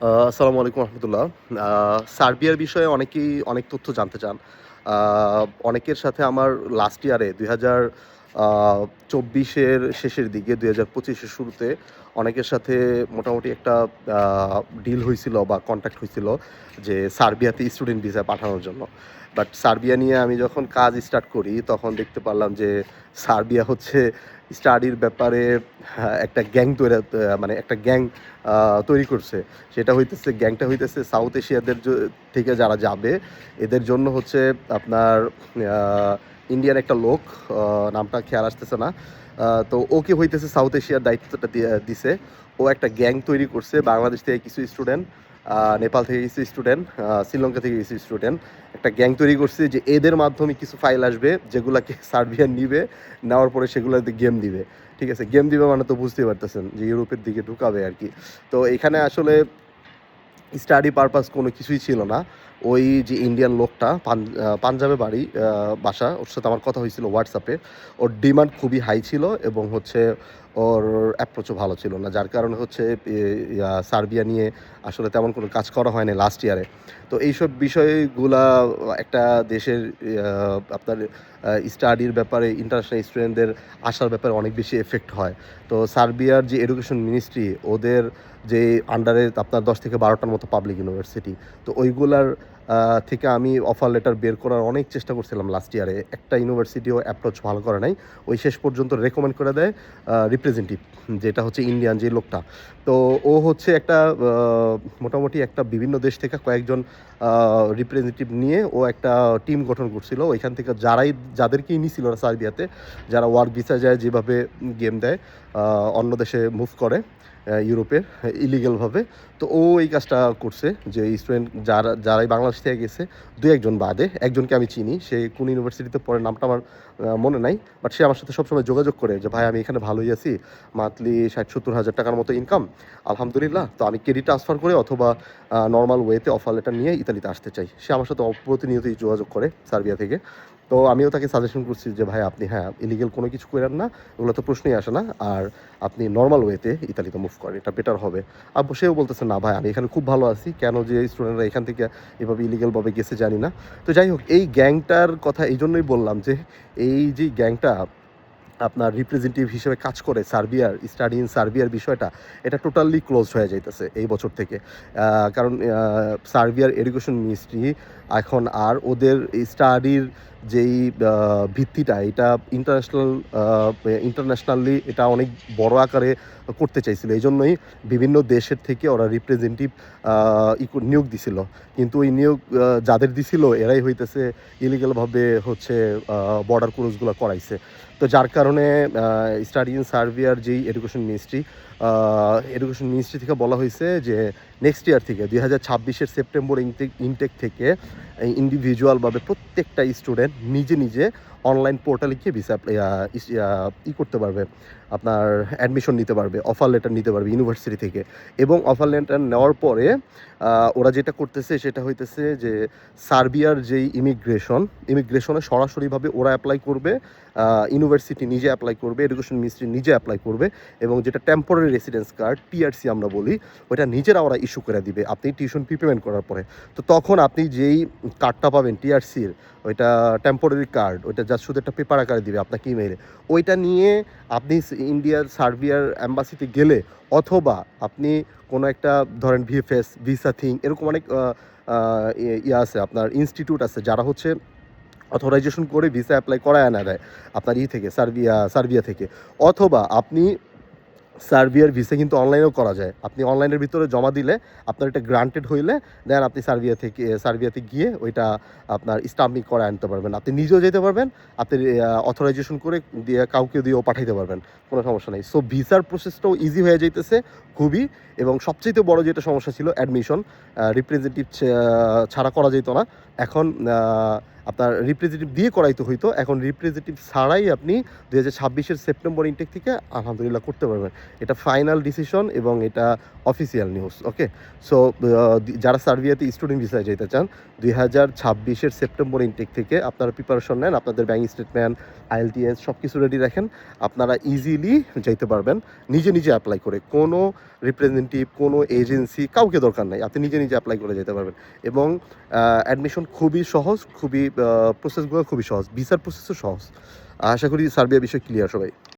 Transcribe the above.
আসসালামু আলাইকুম রহমতুল্লাহ। সার্বিয়ার বিষয়ে অনেকেই অনেক তথ্য জানতে চান। অনেকের সাথে আমার লাস্ট ইয়ারে দুই হাজার চব্বিশের শেষের দিকে দুই হাজার পঁচিশের শুরুতে অনেকের সাথে মোটামুটি একটা ডিল হয়েছিল বা কন্ট্যাক্ট হয়েছিল যে সার্বিয়াতে স্টুডেন্ট ভিসা পাঠানোর জন্য। বাট সার্বিয়া নিয়ে আমি যখন কাজ স্টার্ট করি তখন দেখতে পারলাম যে সার্বিয়া হচ্ছে স্টাডির ব্যাপারে হ্যাঁ, একটা গ্যাং তৈরি মানে একটা গ্যাং তৈরি করছে। সেটা হইতেছে গ্যাংটা হইতেছে সাউথ এশিয়াদের থেকে যারা যাবে এদের জন্য হচ্ছে আপনার ইন্ডিয়ান একটা লোক নামটা খেয়াল আসতেছে না। তো ওকে হইতেছে সাউথ এশিয়ার দায়িত্বটা দিছে। ও একটা গ্যাং তৈরি করছে, বাংলাদেশ থেকে কিছু স্টুডেন্ট নেপাল থেকে কিছু স্টুডেন্ট শ্রীলঙ্কা থেকে কিছু স্টুডেন্ট। একটা গ্যাং তৈরি করছে যে এদের মাধ্যমে কিছু ফাইল আসবে যেগুলাকে সার্বিয়ান নিবে, নেওয়ার পরে সেগুলোতে গেম দিবে। ঠিক আছে, গেম দিবে মানে তো বুঝতেই পারতেছেন যে ইউরোপের দিকে ঢুকাবে আর কি। তো এখানে আসলে স্টাডি পারপাস কোনো কিছুই ছিল না। ওই যে ইন্ডিয়ান লোকটা পাঞ্জাবে বাড়ি বাসা, ওর সাথে আমার কথা হয়েছিল হোয়াটসঅ্যাপে ওর ডিমান্ড খুবই হাই ছিল এবং হচ্ছে ওর অ্যাপ্রোচও ভালো ছিল না, যার কারণে হচ্ছে সার্বিয়া নিয়ে আসলে তেমন কোনো কাজ করা হয়নি লাস্ট ইয়ারে তো এইসব বিষয়গুলা একটা দেশের আপনার স্টাডির ব্যাপারে ইন্টারন্যাশনাল স্টুডেন্টদের আসার ব্যাপারে অনেক বেশি এফেক্ট হয়। তো সার্বিয়ার যে এডুকেশন মিনিস্ট্রি ওদের যে আন্ডারে আপনার দশ থেকে বারোটার মতো পাবলিক ইউনিভার্সিটি তো ওইগুলার থেকে আমি অফার লেটার বের করার অনেক চেষ্টা করছিলাম লাস্ট ইয়ারে একটা ইউনিভার্সিটিও অ্যাপ্রোচ ভালো করে নাই, ওই শেষ পর্যন্ত রেকমেন্ড করে দেয় রিপ্রেজেন্টেটিভ যেটা হচ্ছে ইন্ডিয়ান যে লোকটা। তো ও হচ্ছে একটা মোটামুটি একটা বিভিন্ন দেশ থেকে কয়েকজন রিপ্রেজেন্টেটিভ নিয়ে ও একটা টিম গঠন করছিল। ওইখান থেকে যারাই, যাদেরকেই নিছিল সার্বিয়াতে, যারা ওয়ার্ক ভিসা যায় যেভাবে গেম দেয় অন্য দেশে মুভ করে আহ, ইউরোপে ইলিগালভাবে তো ও এই কাজটা করছে যে স্টুডেন্ট যারা যারাই বাংলাদেশ থেকে গেছে দু একজন বাদে। একজনকে আমি চিনি সে কোন ইউনিভার্সিটিতে পড়ে নামটা আমার মনে নাই বাট সে আমার সাথে সবসময় যোগাযোগ করে যে ভাই আমি এখানে ভালোই আছি মান্থলি ষাট সত্তর হাজার টাকার মতো ইনকাম আলহামদুলিল্লাহ তো আমি ক্রেডিট ট্রান্সফার করে অথবা নর্মাল ওয়েতে অফার লেটার নিয়ে ইতালিতে আসতে চাই। সে আমার সাথে প্রতিনিয়তই যোগাযোগ করে সার্বিয়া থেকে। তো আমিও তাকে সাজেশন করছি যে, ভাই, আপনি হ্যাঁ ইলিগেল কোনো কিছু করেন না, ওগুলো তো প্রশ্নই আসে না। আর আপনি নর্মাল ওয়েতে ইতালিতে মুভ করেন, এটা বেটার হবে। আর সেও বলতেছে, না ভাই, আমি এখানে খুব ভালো আছি। কেন যে স্টুডেন্টরা এখান থেকে এভাবে ইলিগেলভাবে গেছে জানি না। তো যাই হোক, এই গ্যাংটার কথা এই জন্যই বললাম যে, এই যে গ্যাংটা আপনার রিপ্রেজেন্টেটিভ হিসেবে কাজ করে, সার্বিয়ার স্টাডি ইন সার্বিয়ার বিষয়টা, এটা টোটালি ক্লোজ হয়ে যাইতেছে এই বছর থেকে। কারণ সার্বিয়ার এডুকেশন মিনিস্ট্রি এখন আর ওদের স্টাডির যেই ভিত্তিটা, এটা ইন্টারন্যাশনাল ইন্টারন্যাশনালি এটা অনেক বড় আকারে করতে চাইছিল। এই জন্যই বিভিন্ন দেশের থেকে ওরা রিপ্রেজেন্টেটিভ নিয়োগ দিছিল। কিন্তু ওই নিয়োগ যাদের দিছিল, এরাই হইতেছে ইলিগালভাবে হচ্ছে বর্ডার ক্রসগুলো করাইছে। তো যার কারণে স্টাডি ইন সার্বিয়ার যেই এডুকেশন মিনিস্ট্রি এডুকেশন মিনিস্ট্রি থেকে বলা হয়েছে যে নেক্সট ইয়ার থেকে, দুই হাজার ছাব্বিশের সেপ্টেম্বর ইনটেক থেকে ইন্ডিভিজুয়ালভাবে প্রত্যেকটা স্টুডেন্ট নিজে নিজে অনলাইন পোর্টালে গিয়ে ভিসা ই করতে পারবে, আপনার অ্যাডমিশন নিতে পারবে অফার লেটার নিতে পারবে ইউনিভার্সিটি থেকে। এবং অফার লেটার নেওয়ার পরে ওরা যেটা করতেছে সেটা হইতেছে যে সার্বিয়ার যেই ইমিগ্রেশন ইমিগ্রেশনে সরাসরিভাবে ওরা অ্যাপ্লাই করবে ইউনিভার্সিটি নিজে অ্যাপ্লাই করবে এডুকেশন মিনিস্ট্রি নিজে অ্যাপ্লাই করবে, এবং যেটা টেম্পোরারি রেসিডেন্স কার্ড টিআরসি আমরা বলি ওটা নিজেরা ওরা ইস্যু করে দিবে, আপনি টিউশন ফি পেমেন্ট করার পরে। তো তখন আপনি যেই কার্ডটা পাবেন টিআরসির ওইটা টেম্পোরারি কার্ড ওইটা জাস্ট শুধু একটা পেপার আকারে দিবে আপনাকে ইমেইলে ওইটা নিয়ে আপনি ইন্ডিয়ার সার্বিয়ার অ্যাম্বাসিতে গেলে অথবা আপনি কোনো একটা ধরেন ভিএফএস ভিসা থিং এরকম অনেক ইয়ে- ইয়ে আছে, আপনার ইনস্টিটিউট আছে যারা হচ্ছে অথরাইজেশন করে ভিসা অ্যাপ্লাই করায় আনা দেয় আপনার ই থেকে সার্বিয়া সার্বিয়া থেকে। অথবা আপনি সার্বিয়ার ভিসা কিন্তু অনলাইনেও করা যায়। আপনি অনলাইনের ভিতরে জমা দিলে আপনার এটা গ্রান্টেড হইলে দেন আপনি সার্বিয়া থেকে, সার্বিয়াতে গিয়ে ওইটা আপনার স্টাম্পিং করে আনতে পারবেন। আপনি নিজেও যেতে পারবেন, আপনি অথরাইজেশন করে দিয়ে কাউকে দিয়েও পাঠাইতে পারবেন। কোনো সমস্যা নেই। সো ভিসার প্রসেসটাও ইজি হয়ে যাইতেছে, খুবই। এবং সবচেয়ে বড় যেটা সমস্যা ছিল অ্যাডমিশন রিপ্রেজেন্টেটিভ ছাড়া করা যেত না। এখন আপনার রিপ্রেজেন্টেটিভ দিয়ে করাইতে হইতো। এখন রিপ্রেজেন্টেটিভ ছাড়াই আপনি দু হাজার ছাব্বিশের সেপ্টেম্বর ইনটেক থেকে আলহামদুলিল্লাহ করতে পারবেন। এটা ফাইনাল ডিসিশন এবং এটা অফিসিয়াল নিউজ ওকে সো যারা সার্বিয়াতে স্টুডেন্ট ভিসায় যেতে চান, দুই হাজার ছাব্বিশের সেপ্টেম্বর ইনটেক থেকে আপনারা প্রিপারেশন নেন, আপনাদের ব্যাঙ্ক স্টেটমেন্ট আইএলটিএস সব কিছু রেডি রাখেন। আপনারা ইজিলি যাইতে পারবেন, নিজে নিজে অ্যাপ্লাই করে। কোনো রিপ্রেজেন্টেটিভ কোনো এজেন্সি কাউকে দরকার নাই, আপনি নিজে নিজে অ্যাপ্লাই করে যেতে পারবেন। এবং অ্যাডমিশন খুবই সহজ, খুবই প্রসেসগুলো খুবই সহজ। ভিসার প্রসেসও সহজ। আশা করি সার্বিয়া বিষয় ক্লিয়ার সবাই।